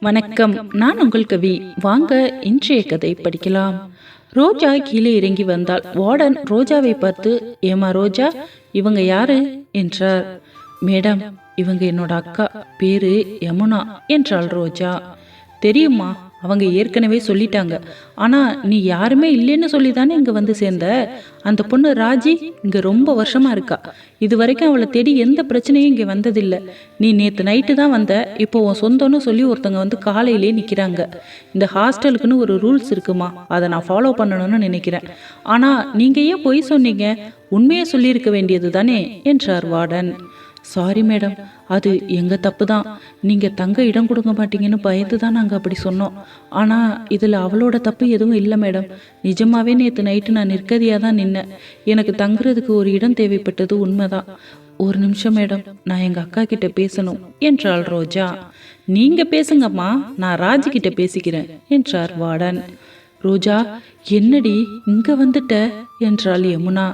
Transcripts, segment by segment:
வணக்கம். நான் உங்கள் கவி. வாங்க இன்றைய கதை படிக்கலாம். ரோஜா கீழே இறங்கி வந்தாள் வார்டன் ரோஜாவை பார்த்து ஏமா ரோஜா இவங்க யாரு? என்றார். மேடம் இவங்க என்னோட அக்கா. பேரு யமுனா என்றாள் ரோஜா. தெரியுமா அவங்க ஏற்கனவே சொல்லிட்டாங்க. ஆனா நீ யாருமே இல்லைன்னு சொல்லி தானே இங்க வந்து சேர்ந்த? அந்த பொண்ணு ராஜி இங்க ரொம்ப வருஷமா இருக்கா. இது வரைக்கும் அவளை தேடி எந்த பிரச்சனையும் இங்க வந்ததில்லை. நீ நேத்து நைட்டு தான் வந்த. இப்போ உன் சொந்தம்னு சொல்லி ஒருத்தங்க வந்து காலையிலே நிக்கிறாங்க. இந்த ஹாஸ்டலுக்குன்னு ஒரு ரூல்ஸ் இருக்குமா? அதை நான் ஃபாலோ பண்ணணும்னு நினைக்கிறேன். ஆனா நீங்க ஏன் பொய் சொன்னீங்க? உண்மையை சொல்லியிருக்க வேண்டியது தானே என்றார் வார்டன். சாரி மேடம் அது எங்கள் தப்பு தான் நீங்கள் தங்க இடம் கொடுக்க மாட்டீங்கன்னு பயந்து தான் நாங்கள் அப்படி சொன்னோம். ஆனால் இதில் அவளோட தப்பு எதுவும் இல்லை மேடம் நிஜமாகவே நேற்று நைட்டு நான் நிற்கதியாக தான் நின்னேன். எனக்கு தங்குறதுக்கு ஒரு இடம் தேவைப்பட்டது உண்மைதான். ஒரு நிமிஷம் மேடம் நான் எங்கள் அக்கா கிட்ட பேசணும் என்றாள் ரோஜா. நீங்கள் பேசுங்கம்மா. நான் ராஜி கிட்ட பேசிக்கிறேன் என்றார் வார்டன் ரோஜா என்னடி இங்கே வந்துட்ட? என்றாள் யமுனா.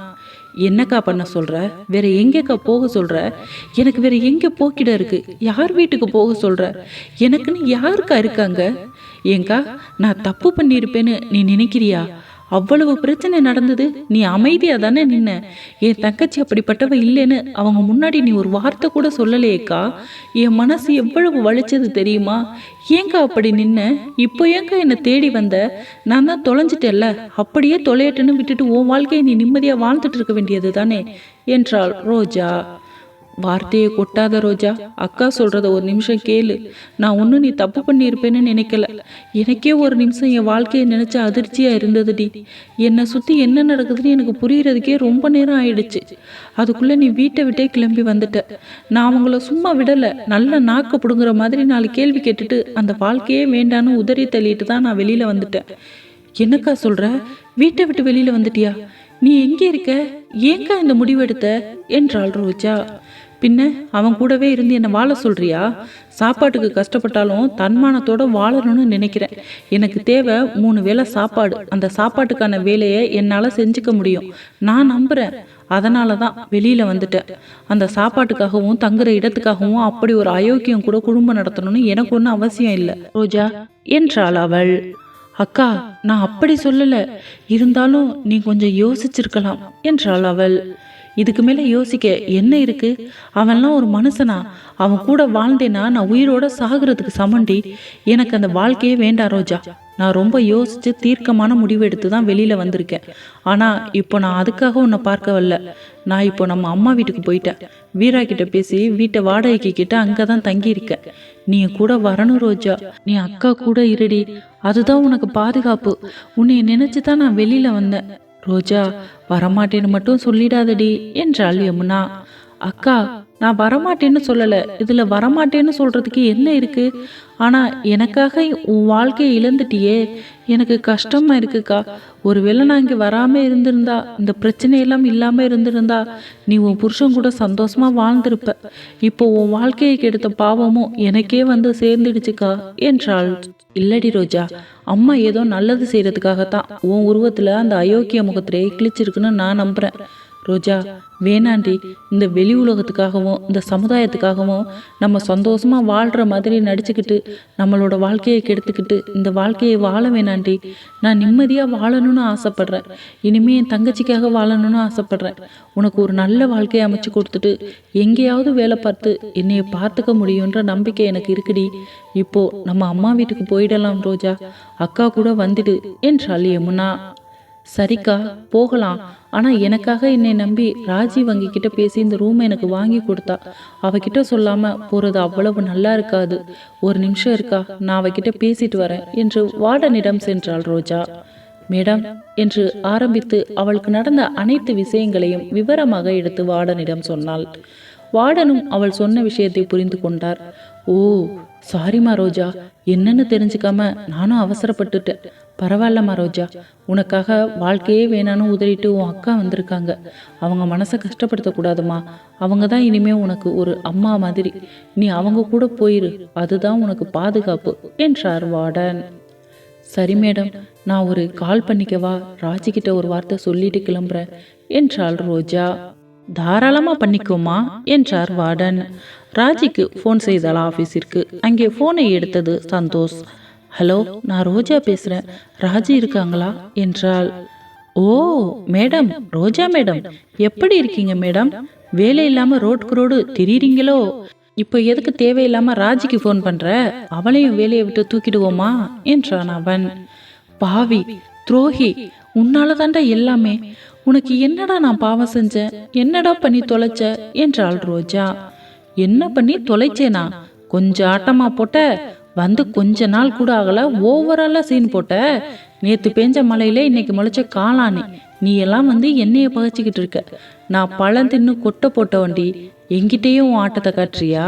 என்னக்கா பண்ண சொல்ற? வேற எங்கேக்கா போக சொல்ற? எனக்கு வேற எங்க போக்கிட இருக்கு? யார் வீட்டுக்கு போக சொல்ற? எனக்குன்னு யாருக்கா இருக்காங்க? ஏங்கா நான் தப்பு பண்ணியிருப்பேன்னு நீ நினைக்கிறியா? அவ்வளவு பிரச்சனை நடந்தது. நீ அமைதியா தானே நின்ன? என் தங்கச்சி அப்படிப்பட்டவ இல்லைன்னு அவங்க முன்னாடி நீ ஒரு வார்த்தை கூட சொல்லலையேக்கா? என் மனசு எவ்வளவு வலிச்சது தெரியுமா? ஏங்கா அப்படி நின்ன? இப்போ ஏங்கா என்னை தேடி வந்த? நான் தான் தொலைஞ்சிட்டேல்ல அப்படியே தொலையட்டுன்னு விட்டுட்டு உன் வாழ்க்கையை நீ நிம்மதியா வாழ்ந்துட்டு இருக்க வேண்டியது தானே என்றாள் ரோஜா. வார்த்தையை கொட்டாத ரோஜா அக்கா சொல்றத ஒரு நிமிஷம் கேளு. நான் ஒன்றும் நீ தப்பு பண்ணியிருப்பேன்னு நினைக்கல. எனக்கே ஒரு நிமிஷம் என் வாழ்க்கையை நினைச்ச அதிர்ச்சியா இருந்ததுடி. என்னை சுத்தி என்ன நடக்குதுன்னு எனக்கு புரியறதுக்கே ரொம்ப நேரம் ஆயிடுச்சு. அதுக்குள்ள நீ வீட்டை விட்டே கிளம்பி வந்துட்ட. நான் அவங்கள சும்மா விடலை. நல்ல நாக்கு பிடுங்குற மாதிரி நாலு கேள்வி கேட்டுட்டு அந்த வாழ்க்கையே வேண்டான்னு உதறி தள்ளிட்டு தான் நான் வெளியில வந்துட்டேன். என்னக்கா சொல்ற? வீட்டை விட்டு வெளியில வந்துட்டியா? நீ எங்கே இருக்க? ஏங்கா இந்த முடிவெடுத்த? என்றாள் ரோஜா. பின்ன அவன் கூடவே இருந்து என்னை வாழ சொல்றியா? சாப்பாட்டுக்கு கஷ்டப்பட்டாலும் தன்மானத்தோட வாழணும்னு நினைக்கிறேன். எனக்கு தேவை மூணு வேளை சாப்பாடு. அந்த சாப்பாட்டுக்கான வேலையை என்னால் செஞ்சுக்க முடியும். நான் நம்புறேன். அதனால தான் வெளியில வந்துட்டேன். அந்த சாப்பாட்டுக்காகவும் தங்குற இடத்துக்காகவும் அப்படி ஒரு அயோக்கியம் கூட குடும்பம் நடத்தணும்னு எனக்கு ஒன்றும் அவசியம் இல்லை. ரோஜா என்றாள் அவள். அக்கா நான் அப்படி சொல்லல. இருந்தாலும் நீ கொஞ்சம் யோசிச்சிருக்கலாம் என்றாள் அவள். இதுக்கு மேலே யோசிக்க என்ன இருக்கு? அவன்லாம் ஒரு மனுஷனா? அவன் கூட வாழ்ந்தேனா? நான் உயிரோட சாகுறதுக்கு சமண்டி. எனக்கு அந்த வாழ்க்கையே வேண்டாம் ரோஜா. நான் ரொம்ப யோசிச்சு தீர்க்கமான முடிவு எடுத்து தான் வெளியில வந்திருக்கேன். ஆனா இப்போ நான் அதுக்காக உன்னை பார்க்க வரல. நான் இப்போ நம்ம அம்மா வீட்டுக்கு போயிட்டேன். வீரா கிட்ட பேசி வீட்டை வாடகைக்கு கிட்ட அங்கதான் தங்கி இருக்க நீ கூட வரணும் ரோஜா. நீ அக்கா கூட இருடி. அதுதான் உனக்கு பாதுகாப்பு. உன்னை நினச்சி தான் நான் வெளியில வந்தேன். ரோஜா வரமாட்டேன்னு மட்டும் சொல்லிடாதடி என்றாள் யமுனா. அக்கா நான் வரமாட்டேன்னு சொல்லல. இதுல வரமாட்டேன்னு சொல்றதுக்கு என்ன இருக்கு? ஆனால் எனக்காக உன் வாழ்க்கையை இழந்துட்டியே. எனக்கு கஷ்டமாக இருக்குக்கா. ஒருவேளை நான் இங்கே வராமல் இருந்திருந்தா இந்த பிரச்சனையெல்லாம் இல்லாமல் இருந்திருந்தா நீ உன் புருஷன் கூட சந்தோஷமாக வாழ்ந்திருப்ப. இப்போ உன் வாழ்க்கையை கெடுத்த பாவமும் எனக்கே வந்து சேர்ந்துடுச்சுக்கா என்றாள். இல்லடி ரோஜா அம்மா ஏதோ நல்லது செய்கிறதுக்காகத்தான் உன் உருவத்தில் அந்த அயோக்கிய முகத்திலே கிழிச்சிருக்குன்னு நான் நம்புகிறேன் ரோஜா வேணாண்டி இந்த வெளி உலகத்துக்காகவும் இந்த சமுதாயத்துக்காகவும் நம்ம சந்தோஷமா வாழ்கிற மாதிரி நடிச்சுக்கிட்டு நம்மளோட வாழ்க்கையை கெடுத்துக்கிட்டு இந்த வாழ்க்கையை வாழ வேணாண்டி. நான் நிம்மதியாக வாழணும்னு ஆசைப்பட்றேன். இனிமே என் தங்கச்சிக்காக வாழணும்னு ஆசைப்பட்றேன். உனக்கு ஒரு நல்ல வாழ்க்கையை அமைச்சு கொடுத்துட்டு எங்கேயாவது வேலை பார்த்து என்னையை பார்த்துக்க முடியுன்ற நம்பிக்கை எனக்கு இருக்குடி. இப்போ நம்ம அம்மா வீட்டுக்கு போயிடலாம் ரோஜா. அக்கா கூட வந்துடு என்றாள் யமுனா சரிக்கா போகலாம். ஆனால் எனக்காக என்னை நம்பி ராஜி வங்கி கிட்ட பேசி இந்த ரூமை எனக்கு வாங்கி கொடுத்தா அவகிட்ட சொல்லாம போறது அவ்வளவு நல்லா இருக்காது. ஒரு நிமிஷம் இருக்கா நான் அவகிட்ட பேசிட்டு வரேன் என்று வார்டனிடம் சென்றாள் ரோஜா. மேடம் என்று ஆரம்பித்து அவளுக்கு நடந்த அனைத்து விஷயங்களையும் விவரமாக எடுத்து வார்டனிடம் சொன்னாள். வார்டனும் அவள் சொன்ன விஷயத்தை புரிந்து கொண்டார். ஓ சாரிமா ரோஜா என்னன்னு தெரிஞ்சுக்காம நானும் அவசரப்பட்டுட்டேன். பரவாயில்லம்மா ரோஜா உனக்காக வாழ்க்கையே வேணான்னு உதறிட்டு உன் அக்கா வந்திருக்காங்க. அவங்க மனசை கஷ்டப்படுத்தக்கூடாதுமா. அவங்க தான் இனிமே உனக்கு ஒரு அம்மா மாதிரி. நீ அவங்க கூட போயிரு. அதுதான் உனக்கு பாதுகாப்பு என்றார் வார்டன். சரி மேடம் நான் ஒரு கால் பண்ணிக்கவா ராஜிக்கிட்ட ஒரு வார்த்தை சொல்லிட்டு கிளம்புறேன் என்றாள் ரோஜா. தாராளமா பண்ணிக்கோமா என்றார் வார்டன். ராஜிக்கு ஃபோன் செய்தாள் ஆஃபீஸிற்கு அங்கே ஃபோனை எடுத்தது சந்தோஷ். ஹலோ நான் ரோஜா பேசுகிறேன் ராஜி இருக்காங்களா? என்றாள். Oh madam Roja madam. எப்படி இருக்கீங்க மேடம்? வேலை இல்லாமல் ரோட்டுக்கு ரோடு திரியிறீங்களோ? இப்போ எதுக்கு தேவையில்லாமல் ராஜிக்கு ஃபோன் பண்ணுற அவளையும் வேலையை விட்டு தூக்கிடுவோமா? என்றான் அவன். பாவி துரோகி உன்னால தாண்டா எல்லாமே. உனக்கு என்னடா நான் பாவம் செஞ்சேன்? என்னடா பண்ணி தொலைச்ச? என்றாள் ரோஜா. என்ன பண்ணி தொலைச்சேனா? கொஞ்சம் ஆட்டமா போட்ட வந்து கொஞ்ச நாள் கூட ஆகல ஓவராலாக சீன் போட்ட. நேற்று பேஞ்ச மழையில இன்னைக்கு முளைச்ச காளானி. நீ எல்லாம் வந்து என்னைய பகச்சிக்கிட்டு இருக்க. நான் பழம் தின்னு கொட்டை போட்ட வண்டி. எங்கிட்டேயும் உன் ஆட்டத்தை காட்டுறியா?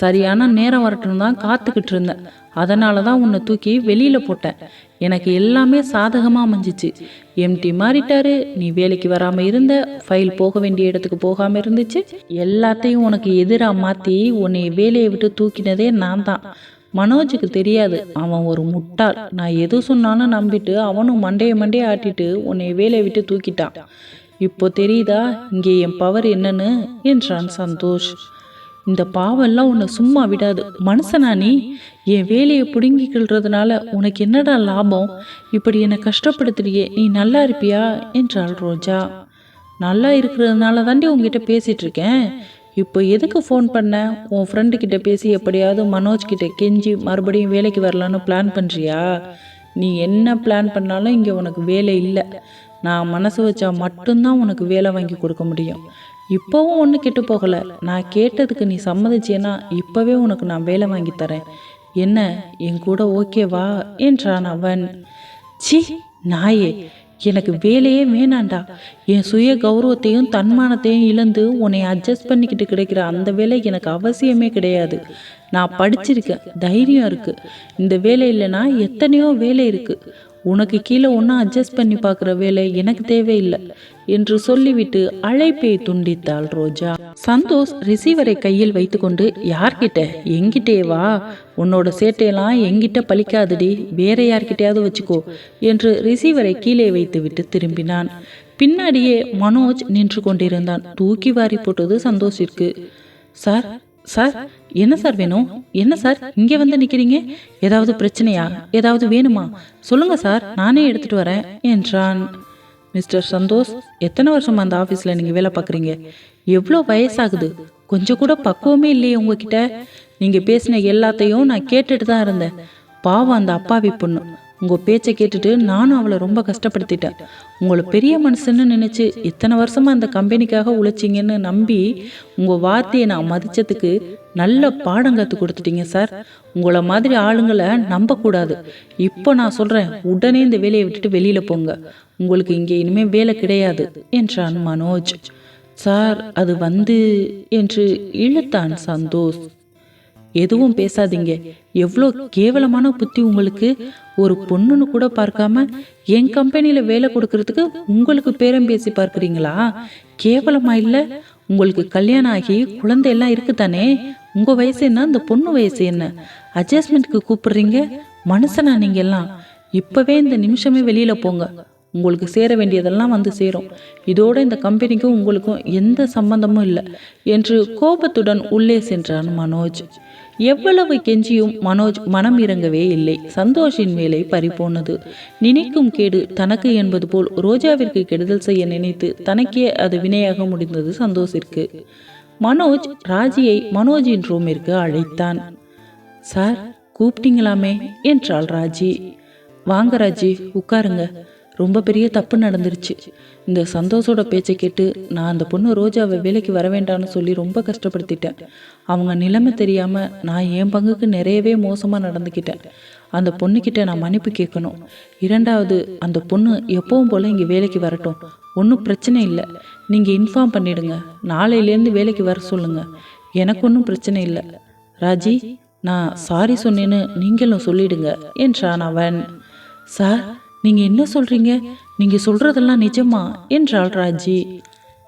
சரியான நேரம் வரட்டும் தான் காத்துக்கிட்டு இருந்தேன். அதனால தான் உன்னை தூக்கி வெளியில போட்டேன். எனக்கு எல்லாமே சாதகமாக அமைஞ்சிச்சு. எம்டி மாறிட்டாரு. நீ வேலைக்கு வராமல் இருந்த ஃபைல் போக வேண்டிய இடத்துக்கு போகாமல் இருந்துச்சு. எல்லாத்தையும் உனக்கு எதிராக மாற்றி உன்னை வேலையை விட்டு தூக்கினதே நான் தான். மனோஜுக்கு தெரியாது. அவன் ஒரு முட்டாள். நான் எது சொன்னாலும் நம்பிட்டு அவனும் மண்டைய மண்டைய ஆட்டிட்டு உன்னை வேலையை விட்டு தூக்கிட்டான். இப்போ தெரியுதா? இங்கே என் பவர் என்னன்னு? என்றான் சந்தோஷ். இந்த பாவெல்லாம் உன்னை சும்மா விடாது. மனுஷனா நீ? என் வேலையை பிடுங்கிக்கிறதுனால உனக்கு என்னடா லாபம்? இப்படி என்னை கஷ்டப்படுத்துறியே. நீ நல்லா இருப்பியா? என்றாள் ரோஜா. நல்லா இருக்கிறதுனால தாண்டி உங்ககிட்ட பேசிட்டு இருக்கேன். இப்போ எதுக்கு ஃபோன் பண்ண? உன் ஃப்ரெண்டுக்கிட்ட பேசி எப்படியாவது மனோஜ்கிட்ட கெஞ்சி மறுபடியும் வேலைக்கு வரலான்னு பிளான் பண்ணுறியா நீ என்ன பிளான் பண்ணாலும் இங்கே உனக்கு வேலை இல்லை. நான் மனசு வச்சா மட்டும்தான் உனக்கு வேலை வாங்கி கொடுக்க முடியும். இப்போவும் ஒன்றும் கெட்டு போகலை. நான் கேட்டதுக்கு நீ சம்மதிச்சேன்னா இப்போவே உனக்கு நான் வேலை வாங்கி தரேன். என்ன என் கூட ஓகேவா என்றான் அவன். சி நாயே எனக்கு வேலையே வேணாண்டா. என் சுய கௌரவத்தையும் தன்மானத்தையும் இழந்து உன்னை அட்ஜஸ்ட் பண்ணிக்கிட்டு கிடைக்கிற அந்த வேலை எனக்கு அவசியமே கிடையாது. நான் படிச்சிருக்கேன் தைரியம் இருக்கு. இந்த வேலை இல்லைன்னா எத்தனையோ வேலை இருக்கு. உனக்கு கீழே ஒன்றும் அட்ஜஸ்ட் பண்ணி பார்க்குற வேலை எனக்கு தேவையில்லை என்று சொல்லிவிட்டு அழைப்பை துண்டித்தாள் ரோஜா. சந்தோஷ் ரிசீவரை கையில் வைத்துக்கொண்டு யார்கிட்ட? எங்கிட்டே வா. உன்னோட சேட்டையெல்லாம் எங்கிட்ட பழிக்காதடி. வேற யார்கிட்டயாவது வச்சுக்கோ என்று ரிசீவரை கீழே வைத்துவிட்டு திரும்பினான். பின்னாடியே மனோஜ் நின்று கொண்டிருந்தான். தூக்கி வாரி போட்டது சந்தோஷிற்கு. சார் சார் என்ன சார் வேணும்? என்ன சார் இங்கே வந்து நிற்கிறீங்க ஏதாவது பிரச்சனையா? ஏதாவது வேணுமா? சொல்லுங்க சார் நானே எடுத்துட்டு வரேன். என்றான் மிஸ்டர் சந்தோஷ். எத்தனை வருஷமா அந்த ஆஃபீஸில் நீங்கள் வேலை பார்க்குறீங்க எவ்வளோ வயசாகுது? கொஞ்சம் கூட பக்குவமே இல்லையே உங்ககிட்ட. நீங்கள் பேசின எல்லாத்தையும் நான் கேட்டுட்டு தான் இருந்தேன். பாவம் அந்த அப்பாவி பொண்ணு. உங்கள் பேச்சை கேட்டுட்டு நானும் அவளை ரொம்ப கஷ்டப்படுத்திட்டேன். உங்களை பெரிய மனுஷன்னு நினச்சி இத்தனை வருஷமாக அந்த கம்பெனிக்காக உழைச்சிங்கன்னு நம்பி உங்கள் வார்த்தையை நான் மதித்ததுக்கு நல்ல பாடம் கற்றுக் கொடுத்துட்டீங்க சார். உங்களை மாதிரி ஆளுங்களை நம்பக்கூடாது. இப்போ நான் சொல்கிறேன் உடனே இந்த வேலையை விட்டுட்டு வெளியில் போங்க. உங்களுக்கு இங்கே இனிமேல் வேலை கிடையாது என்றான் மனோஜ். சார் அது வந்து என்று இழுத்தான் சந்தோஷ். எதுவும் பேசாதீங்க. எவ்வளோ கேவலமான புத்தி உங்களுக்கு. ஒரு பொண்ணுன்னு கூட பார்க்காம என் கம்பெனியில் வேலை கொடுக்கறதுக்கு உங்களுக்கு பேரம் பேசி பார்க்குறீங்களா? கேவலமா இல்லை? உங்களுக்கு கல்யாணம் ஆகி குழந்தை எல்லாம் இருக்குதானே? உங்கள் வயசு என்ன? அந்த பொண்ணு வயசு என்ன? அட்ஜஸ்ட்மெண்ட்க்கு கூப்பிடுறீங்க? மனுஷனா நீங்கள் எல்லாம். இப்போவே இந்த நிமிஷமே வெளியில் போங்க. உங்களுக்கு சேர வேண்டியதெல்லாம் வந்து சேரும். இதோடு இந்த கம்பெனிக்கும் உங்களுக்கும் எந்த சம்பந்தமும் இல்லை என்று கோபத்துடன் உள்ளே சென்றான் மனோஜ். எவ்வளவு கெஞ்சியும் மனோஜ் மனம் இறங்கவே இல்லை. சந்தோஷின் மேலே பறிபோனது நினைக்கும் கேடு தனக்கு என்பது போல் ரோஜாவிற்கு கெடுதல் செய்ய நினைத்து தனக்கே அது வினையாக முடிந்தது சந்தோஷிற்கு. மனோஜ் ராஜியை மனோஜின் ரூமிற்கு அழைத்தான். சார் கூப்பிட்டீங்களாமே? என்றாள் ராஜி. வாங்க ராஜி உட்காருங்க. ரொம்ப பெரிய தப்பு நடந்துருச்சு. இந்த சந்தோஷோட பேச்சை கேட்டு நான் அந்த பொண்ணு ரோஜாவை வேலைக்கு வர வேண்டாம்னு சொல்லி ரொம்ப கஷ்டப்படுத்திட்டேன். அவங்க நிலைமை தெரியாமல் நான் என் பங்குக்கு நிறையவே மோசமாக நடந்துக்கிட்டேன். அந்த பொண்ணுக்கிட்ட நான் மன்னிப்பு கேட்கணும். இரண்டாவது அந்த பொண்ணு எப்பவும் போல் இங்கே வேலைக்கு வரட்டும். ஒன்றும் பிரச்சனை இல்லை. நீங்கள் இன்ஃபார்ம் பண்ணிடுங்க. நாளையிலேருந்து வேலைக்கு வர சொல்லுங்கள் எனக்கு ஒன்றும் பிரச்சனை இல்லை. ராஜி நான் சாரி சொன்னேன்னு நீங்களும் சொல்லிடுங்க. என்றான் அவன். சார் நீங்க என்ன சொல்றீங்க? நீங்க சொல்றதெல்லாம் நிஜமா? என்றாள் ராஜி.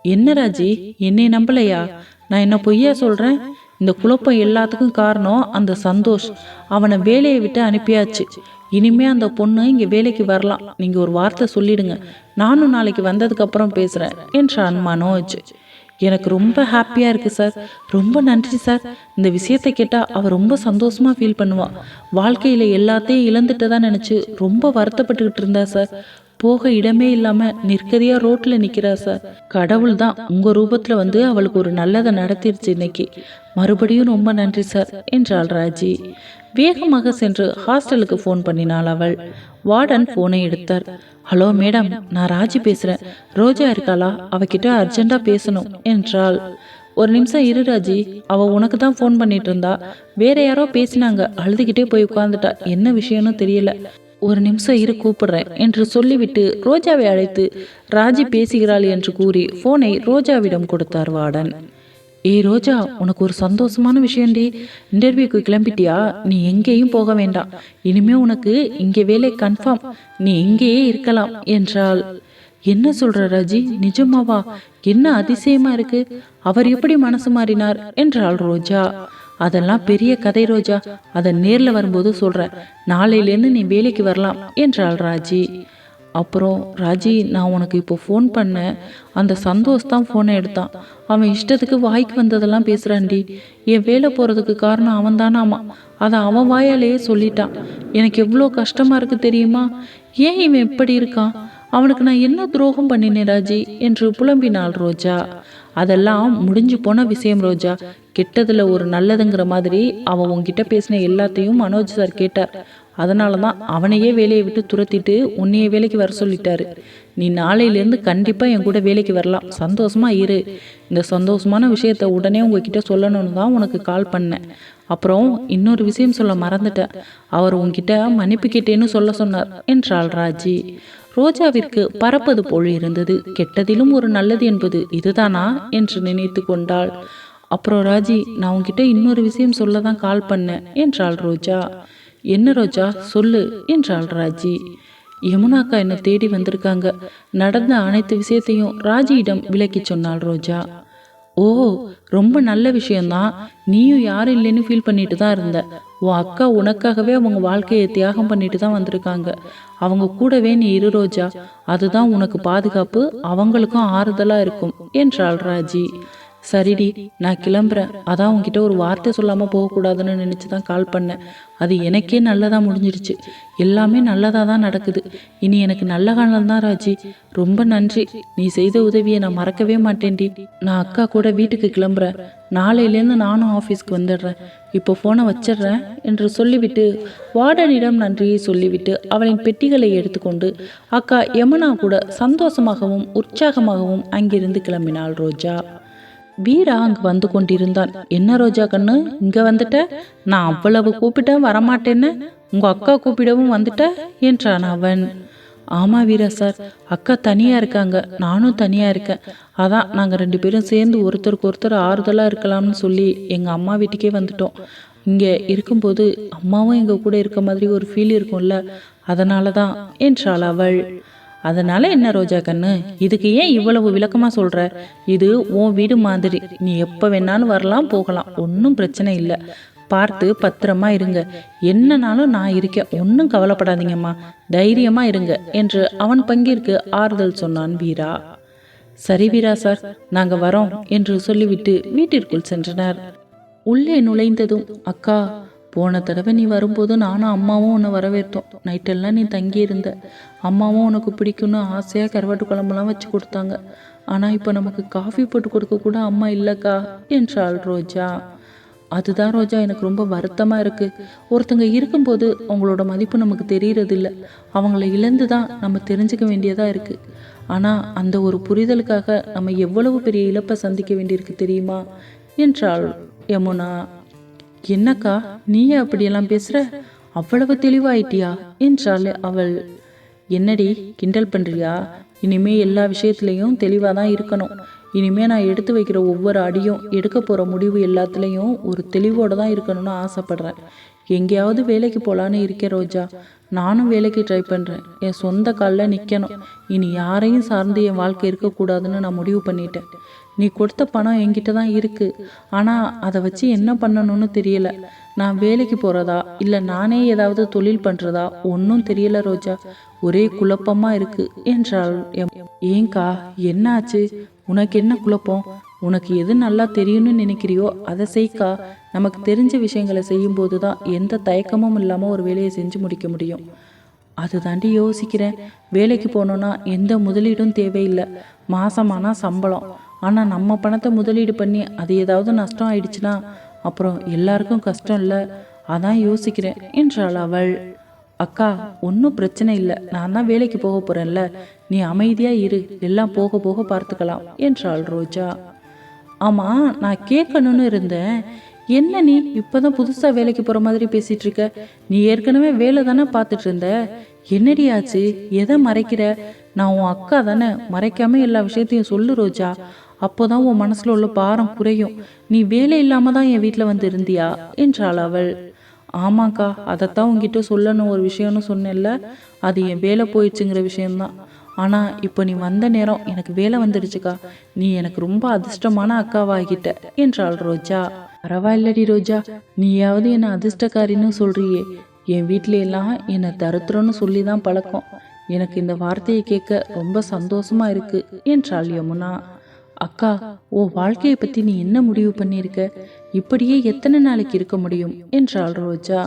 என்ன ராஜி? என்னை நம்பலையா? நான் என்ன பொய்யா சொல்றேன்? இந்த குழப்பம் எல்லாத்துக்கும் காரணம் அந்த சந்தோஷ். அவனை வேலையை விட்டு அனுப்பியாச்சு. இனிமே அந்த பொண்ணு இங்க வேலைக்கு வரலாம். நீங்க ஒரு வார்த்தை சொல்லிடுங்க. நானும் நாளைக்கு வந்ததுக்கு அப்புறம் பேசுறேன் என்றான் மனோஜ். எனக்கு ரொம்ப ஹாப்பியாக இருக்குது சார் ரொம்ப நன்றி சார் இந்த விஷயத்தை கேட்டால் அவள் ரொம்ப சந்தோஷமாக ஃபீல் பண்ணுவாள் வாழ்க்கையில் எல்லாத்தையும் இழந்துட்டு தான் நினச்சி ரொம்ப வருத்தப்பட்டுக்கிட்டு இருந்தா சார் போக இடமே இல்லாமல் நிற்கதியாக ரோட்டில் நிற்கிறா சார் கடவுள் தான் உங்கள் ரூபத்தில் வந்து அவளுக்கு ஒரு நல்லதை நடத்திடுச்சு இன்னைக்கு. மறுபடியும் ரொம்ப நன்றி சார் என்றாள் ராஜி. வேகமாக சென்று ஹாஸ்டலுக்கு ஃபோன் பண்ணினாள் அவள். வார்டன் ஃபோனை எடுத்தார். ஹலோ மேடம் நான் ராஜி பேசுகிறேன் ரோஜா இருக்காளா? அவகிட்ட அர்ஜென்ட்டாக பேசணும் என்றாள். ஒரு நிமிஷம் இரு ராஜி. அவ உனக்கு தான் ஃபோன் பண்ணிட்டு இருந்தா. வேற யாரோ பேசினாங்க. அழுதுகிட்டே போய் உட்காந்துட்டா என்ன விஷயம்னு தெரியல. ஒரு நிமிஷம் இரு கூப்பிடுறேன் என்று சொல்லிவிட்டு ரோஜாவை அழைத்து ராஜி பேசுகிறாள் என்று கூறி ஃபோனை ரோஜாவிடம் கொடுத்தார் வார்டன். ஏய் ரோஜா உனக்கு ஒரு சந்தோஷமான விஷயம்டி. இன்டர்வியூக்கு கிளம்பிட்டியா? நீ எங்கேயும் போக வேண்டாம். இனிமே உனக்கு இங்கே வேலை கன்ஃபார்ம் நீ இங்கேயே இருக்கலாம் என்றாள். என்ன சொல்ற ராஜி? நிஜமாவா? என்ன அதிசயமா இருக்கு? அவர் எப்படி மனசு மாறினார் என்றாள் ரோஜா. அதெல்லாம் பெரிய கதை ரோஜா. அதை நேரில் வரும்போது சொல்கிறேன் நாளையிலேருந்து நீ வேலைக்கு வரலாம் என்றாள் ராஜி. அப்புறம் ராஜி நான் உனக்கு இப்போ ஃபோன் பண்ணேன். அந்த சந்தோஷ் தான் ஃபோனை எடுத்தான். அவன் இஷ்டத்துக்கு வாய்க்கு வந்ததெல்லாம் பேசுகிறான்டி என் வேலை போகிறதுக்கு காரணம் அவன் தானாமா. அதை அவன் வாயாலேயே சொல்லிட்டான். எனக்கு எவ்வளோ கஷ்டமாக இருக்குது தெரியுமா? ஏன் இவன் இப்படி இருக்கான்? அவனுக்கு நான் என்ன துரோகம் பண்ணினேன் ராஜி? என்று புலம்பினாள் ரோஜா. அதெல்லாம் முடிஞ்சு போன விஷயம் ரோஜா. கெட்டதில் ஒரு நல்லதுங்கிற மாதிரி அவன் உன்கிட்ட பேசின எல்லாத்தையும் மனோஜ் சார் கேட்டார். அதனால தான் அவனையே வேலையை விட்டு துரத்திட்டு உன்னைய வேலைக்கு வர சொல்லிட்டாரு. நீ நாளையிலேருந்து கண்டிப்பாக என் கூட வேலைக்கு வரலாம். சந்தோஷமாக இரு. இந்த சந்தோஷமான விஷயத்த உடனே உங்ககிட்ட சொல்லணும்னு தான் உனக்கு கால் பண்ணேன். அப்புறம் இன்னொரு விஷயம் சொல்ல மறந்துட்டேன் அவர் உங்ககிட்ட மன்னிப்பு கேட்டேன்னு சொல்ல சொன்னார் என்றாள் ராஜி. ரோஜாவிற்கு பறப்பது போல் இருந்தது. கெட்டதிலும் ஒரு நல்லது என்பது இதுதானா என்று நினைத்து கொண்டாள். அப்புறம் ராஜி நான் உங்ககிட்ட இன்னொரு விஷயம் சொல்ல தான் கால் பண்ணேன் என்றாள் ரோஜா. என்ன ரோஜா? சொல்லு என்றாள் ராஜி. யமுனாக்கா என்னை தேடி வந்திருக்காங்க. நடந்த அனைத்து விஷயத்தையும் ராஜியிடம் விளக்கி சொன்னாள் ரோஜா. ஓ ரொம்ப நல்ல விஷயம்தான். நீயும் யாரும் இல்லைன்னு ஃபீல் பண்ணிட்டு தான் இருந்த. உன் அக்கா உனக்காகவே அவங்க வாழ்க்கையை தியாகம் பண்ணிட்டு தான் வந்திருக்காங்க. அவங்க கூடவே நீ இரு ரோஜா. அதுதான் உனக்கு பாதுகாப்பு அவங்களுக்கும் ஆறுதலாக இருக்கும் என்றாள் ராஜி. சரிடி நான் கிளம்புறேன். அதான் உங்ககிட்ட ஒரு வார்த்தை சொல்லாமல் போகக்கூடாதுன்னு நினச்சி தான் கால் பண்ணேன். அது எனக்கே நல்லதாக முடிஞ்சிருச்சு. எல்லாமே நல்லதாக தான் நடக்குது. இனி எனக்கு நல்ல காலம் தான் ராஜி. ரொம்ப நன்றி. நீ செய்த உதவியை நான் மறக்கவே மாட்டேன்டி. நான் அக்கா கூட வீட்டுக்கு கிளம்புறேன். நாளையிலேருந்து நானும் ஆஃபீஸ்க்கு வந்துடுறேன். இப்போ ஃபோனை வச்சிடுறேன் என்று சொல்லிவிட்டு வார்டனிடம் நன்றியை சொல்லிவிட்டு அவளின் பெட்டிகளை எடுத்துக்கொண்டு அக்கா யமுனா கூட சந்தோஷமாகவும் உற்சாகமாகவும் அங்கிருந்து கிளம்பினாள் ரோஜா. வீரா அங்கு வந்து கொண்டிருந்தான். என்ன ரோஜா கண்ணு இங்க வந்துட்ட? நான் அவ்வளவு கூப்பிட்டேன் வரமாட்டேன்னு? உங்க அக்கா கூப்பிடவும் வந்துட்ட? என்றான் அவன். ஆமா வீரா சார் அக்கா தனியா இருக்காங்க நானும் தனியா இருக்கேன். அதான் நாங்க ரெண்டு பேரும் சேர்ந்து ஒருத்தருக்கு ஒருத்தர் ஆறுதலா இருக்கலாம்னு சொல்லி எங்க அம்மா வீட்டுக்கே வந்துட்டோம். இங்க இருக்கும்போது அம்மாவும் எங்க கூட இருக்க மாதிரி ஒரு ஃபீல் இருக்கும்ல அதனால தான் என்றாள் அவள். அதனால என்ன ரோஜா கண்ணு? இதுக்கு ஏன் இவ்வளவு விளக்கமா சொல்ற? இது உன் வீடு மாதிரி. நீ எப்ப வேணாலும் வரலாம் போகலாம். ஒன்றும் பிரச்சனை இல்லை. பார்த்து பத்திரமா இருங்க. என்னனாலும் நான் இருக்கேன். ஒன்றும் கவலைப்படாதீங்கம்மா. தைரியமா இருங்க என்று அவன் பங்கிற்கு ஆறுதல் சொன்னான் வீரா. சரி வீரா சார் நாங்க வரோம் என்று சொல்லிவிட்டு வீட்டிற்குள் சென்றனர். உள்ளே நுழைந்ததும் அக்கா போன தடவை நீ வரும்போது நானும் அம்மாவும் உன்னை வரவேற்றோம். நைட்டெல்லாம் நீ தங்கியிருந்த. அம்மாவும் உனக்கு பிடிக்கும்னு ஆசையாக கருவாட்டு குழம்புலாம் வச்சு கொடுத்தாங்க. ஆனால் இப்போ நமக்கு காஃபி போட்டு கொடுக்க கூட அம்மா இல்லைக்கா என்றாள் ரோஜா. அதுதான் ரோஜா எனக்கு ரொம்ப வருத்தமாக இருக்குது ஒருத்தங்க இருக்கும்போது அவங்களோட மதிப்பு நமக்கு தெரியறது இல்லை அவங்கள இழந்து தான் நம்ம தெரிஞ்சுக்க வேண்டியதாக இருக்குது ஆனால் அந்த ஒரு புரிதலுக்காக நம்ம எவ்வளவு பெரிய இழப்பை சந்திக்க வேண்டியிருக்கு தெரியுமா? என்றாள் யமுனா. என்னக்கா நீயே அப்படியெல்லாம் பேசுற? அவ்வளவு தெளிவாயிட்டியா? என்றாள் அவள். என்னடி கிண்டல் பண்றியா? இனிமே எல்லா விஷயத்துலையும் தெளிவாக தான் இருக்கணும். இனிமே நான் எடுத்து வைக்கிற ஒவ்வொரு அடியும் எடுக்க போகிற முடிவு எல்லாத்துலேயும் ஒரு தெளிவோடு தான் இருக்கணும்னு ஆசைப்படுறேன். எங்கேயாவது வேலைக்கு போகலான்னு இருக்கேன் ரோஜா. நானும் வேலைக்கு ட்ரை பண்ணுறேன் என் சொந்த காலில் நிற்கணும் இனி யாரையும் சார்ந்து என் வாழ்க்கை இருக்கக்கூடாதுன்னு நான் முடிவு பண்ணிட்டேன். நீ கொடுத்த பணம் என்கிட்ட தான் இருக்குது ஆனால் அதை வச்சு என்ன பண்ணணும்னு தெரியல. நான் வேலைக்கு போகிறதா இல்லை நானே ஏதாவது தொழில் பண்ணுறதா ஒன்றும் தெரியல ரோஜா. ஒரே குழப்பமாக இருக்கு என்றாள் ஏங்கா என்னாச்சு? உனக்கு என்ன குழப்பம்? உனக்கு எது நல்லா தெரியும்னு நினைக்கிறியோ அதை செய்க்கா. நமக்கு தெரிஞ்ச விஷயங்களை செய்யும்போது தான் எந்த தயக்கமும் இல்லாமல் ஒரு வேலையை செஞ்சு முடிக்க முடியும். அது தாண்டி யோசிக்கிறேன். வேலைக்கு போனோன்னா எந்த முதலீடும் தேவையில்லை. மாசமானா சம்பளம். ஆனால் நம்ம பணத்தை முதலீடு பண்ணி அது ஏதாவது நஷ்டம் ஆயிடுச்சுன்னா அப்புறம் எல்லாருக்கும் கஷ்டம் இல்லை. அதான் யோசிக்கிறேன் என்றாள் அவள். அக்கா ஒன்றும் பிரச்சனை இல்லை. நான் தான் வேலைக்கு போக போகிறேன்ல நீ அமைதியாக இரு. எல்லாம் போக போக பார்த்துக்கலாம் என்றாள் ரோஜா. ஆமாம் நான் கேட்கணும்னு இருந்தேன். என்ன நீ இப்போதான் புதுசாக வேலைக்கு போகிற மாதிரி பேசிகிட்டு இருக்க? நீ ஏற்கனவே வேலை தானே பார்த்துட்டு இருந்த? என்னடி ஆச்சு? எதை மறைக்கிற? நான் உன் அக்கா தானே. மறைக்காம எல்லா விஷயத்தையும் சொல்லு ரோஜா. அப்போதான் உன் மனசுல உள்ள பாரம் குறையும். நீ வேலை இல்லாம தான் என் வீட்டில் வந்து இருந்தியா என்றாள் அவள். ஆமாக்கா அதைத்தான் உங்ககிட்ட சொல்லணும் ஒரு விஷயம்னு சொன்னேன்ல. அது என் வேலை போயிடுச்சுங்கிற விஷயம்தான். ஆனால் இப்போ நீ வந்த நேரம் எனக்கு வேலை வந்துடுச்சுக்கா. நீ எனக்கு ரொம்ப அதிர்ஷ்டமான அக்காவாகிட்ட என்றாள் ரோஜா. பரவாயில்லடி ரோஜா நீயாவது என்னை அதிர்ஷ்டக்காரின்னு சொல்றியே. என் வீட்டில எல்லாம் என்னை தருத்திரம்னு சொல்லி தான் பழக்கம். எனக்கு இந்த வார்த்தையை கேட்க ரொம்ப சந்தோஷமா இருக்கு என்றாள் யமுனா. அக்கா ஓ வாழ்க்கையை பத்தி நீ என்ன முடிவு பண்ணியிருக்க? இப்படியே எத்தனை நாளைக்கு இருக்க முடியும்? என்றாள் ரோஜா.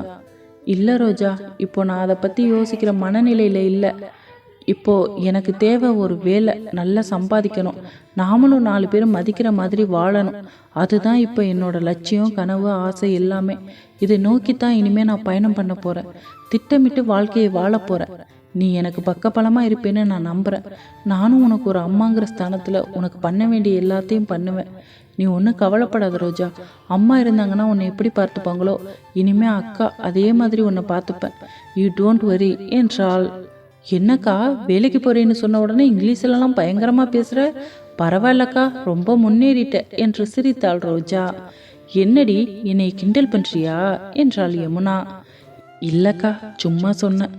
இல்ல ரோஜா இப்போ நான் அதை பத்தி யோசிக்கிற மனநிலையில இல்ல. இப்போ எனக்கு தேவை ஒரு வேலை நல்லா சம்பாதிக்கணும். நாமளும் நாலு பேரும் மதிக்கிற மாதிரி வாழணும். அதுதான் இப்போ என்னோட லட்சியம் கனவு ஆசை எல்லாமே. இதை நோக்கி தான் இனிமே நான் பயணம் பண்ண போறேன். திட்டமிட்டு வாழ்க்கையை வாழ போறேன். நீ எனக்கு பக்கபலமாக இருப்பேன்னு நான் நம்புகிறேன் நானும் உனக்கு ஒரு அம்மாங்கிற ஸ்தானத்தில் உனக்கு பண்ண வேண்டிய எல்லாத்தையும் பண்ணுவேன். நீ ஒன்றும் கவலைப்படாத ரோஜா. அம்மா இருந்தாங்கன்னா உன்னை எப்படி பார்த்துப்பாங்களோ? இனிமே அக்கா அதே மாதிரி உன்னை பார்த்துப்பேன். யூ டோன்ட் வரி என்றாள். என்னக்கா வேலைக்கு போறேன்னு சொன்ன உடனே இங்கிலீஷ்லலாம் பயங்கரமாக பேசுகிற பரவாயில்லக்கா ரொம்ப முன்னேறிட்ட என்று சிரித்தாள் ரோஜா. என்னடி என்னை கிண்டல் பண்ணுறியா என்றாள் யமுனா. இல்லக்கா சும்மா சொன்னேன்.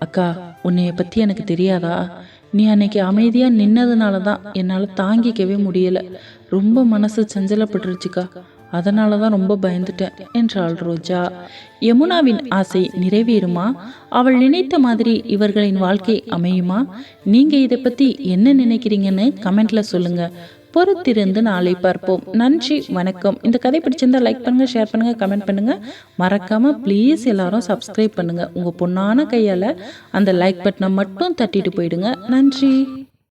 அக்கா உன்னைய பற்றி எனக்கு தெரியாதா? நீ அன்னைக்கு அமைதியாக நின்னதுனால தான் என்னால் தாங்கிக்கவே முடியலை. ரொம்ப மனசு சஞ்சலப்பட்டுருச்சுக்கா. அதனால தான் ரொம்ப பயந்துட்டேன் என்றாள் ரோஜா. யமுனாவின் ஆசை நிறைவேறுமா? அவள் நினைத்த மாதிரி இவர்களின் வாழ்க்கை அமையுமா? நீங்கள் இதை பற்றி என்ன நினைக்கிறீங்கன்னு கமெண்ட்ல சொல்லுங்கள் பொறுத்திருந்து நாளை பார்ப்போம். நன்றி வணக்கம். இந்த கதை பிடிச்சிருந்தா லைக் பண்ணுங்க ஷேர் பண்ணுங்க கமெண்ட் பண்ணுங்க. மறக்காம ப்ளீஸ் எல்லாரும் சப்ஸ்கிரைப் பண்ணுங்க. உங்க பொண்ணான கையால அந்த லைக் பட்டனை மட்டும் தட்டிட்டு போயிடுங்க. நன்றி.